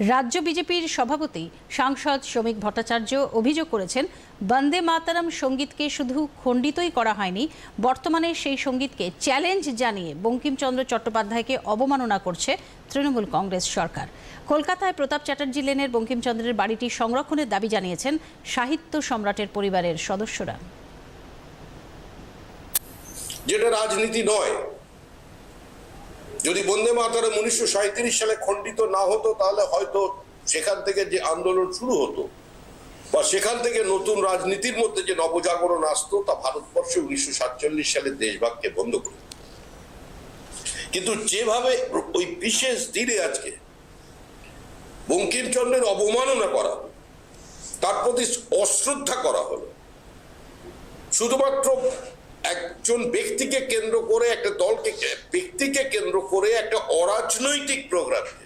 রাজ্য বিজেপির সভাপতি, সাংসদ শ্রমিক ভট্টাচার্য অভিযোগ করেছেন, বন্দে মাতারাম সঙ্গীতকে শুধু খণ্ডিতই করা হয়নি, বর্তমানে সেই সঙ্গীতকে চ্যালেঞ্জ জানিয়ে বঙ্কিমচন্দ্র চট্টোপাধ্যায়কে অবমাননা করছে তৃণমূল কংগ্রেস সরকার। কলকাতায় প্রতাপ চ্যাটার্জি লেনের বঙ্কিমচন্দ্রের বাড়িটি সংরক্ষণের দাবি জানিয়েছেন সাহিত্য সম্রাটের পরিবারের সদস্যরা। যেটা রাজনীতি নয় যদি বন্দে মাতারাম উনিশশো সালে খণ্ডিত না হতো তাহলে হয়তো সেখান থেকে যে আন্দোলন শুরু হতো বা সেখান থেকে নতুন রাজনীতির মধ্যে যে নবজাগরণ আসতো তা ভারতবর্ষে উনিশশো সাতচল্লিশ সালে দেশভাগকে বন্ধ করে কিন্তু যেভাবে ওই বিশেষ দিনে আজকে বঙ্কিমচন্দ্রের অবমাননা করা হলো, তার প্রতি অশ্রদ্ধা করা হলো শুধুমাত্র একজন ব্যক্তিকে কেন্দ্র করে একটা দলকে একটা অরাজনৈতিক প্রোগ্রামকে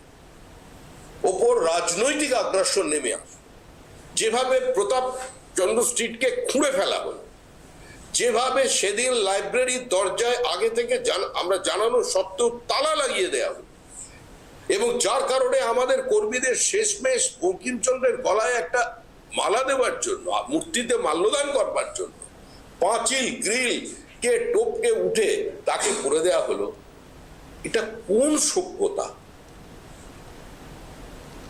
ওপর রাজনৈতিক আগ্রাসন নেমে আসে। যেভাবে প্রতাপ চন্দ্র স্ট্রিটকে খুঁড়ে ফেলা হলো, যেভাবে সেদিন লাইব্রেরির দরজায় আগে থেকে আমরা জানানো সত্ত্বেও তালা লাগিয়ে দেওয়া হলো এবং যার কারণে আমাদের কর্মীদের শেষমেশ বঙ্কিমচন্দ্রের গলায় একটা মালা দেওয়ার জন্য, মূর্তিতে মাল্যদান করবার জন্য, পাঁচিল, গ্রিল কে টোপকে উঠে তাকে করে দেয়া হলো। এটা কোন সভ্যতা?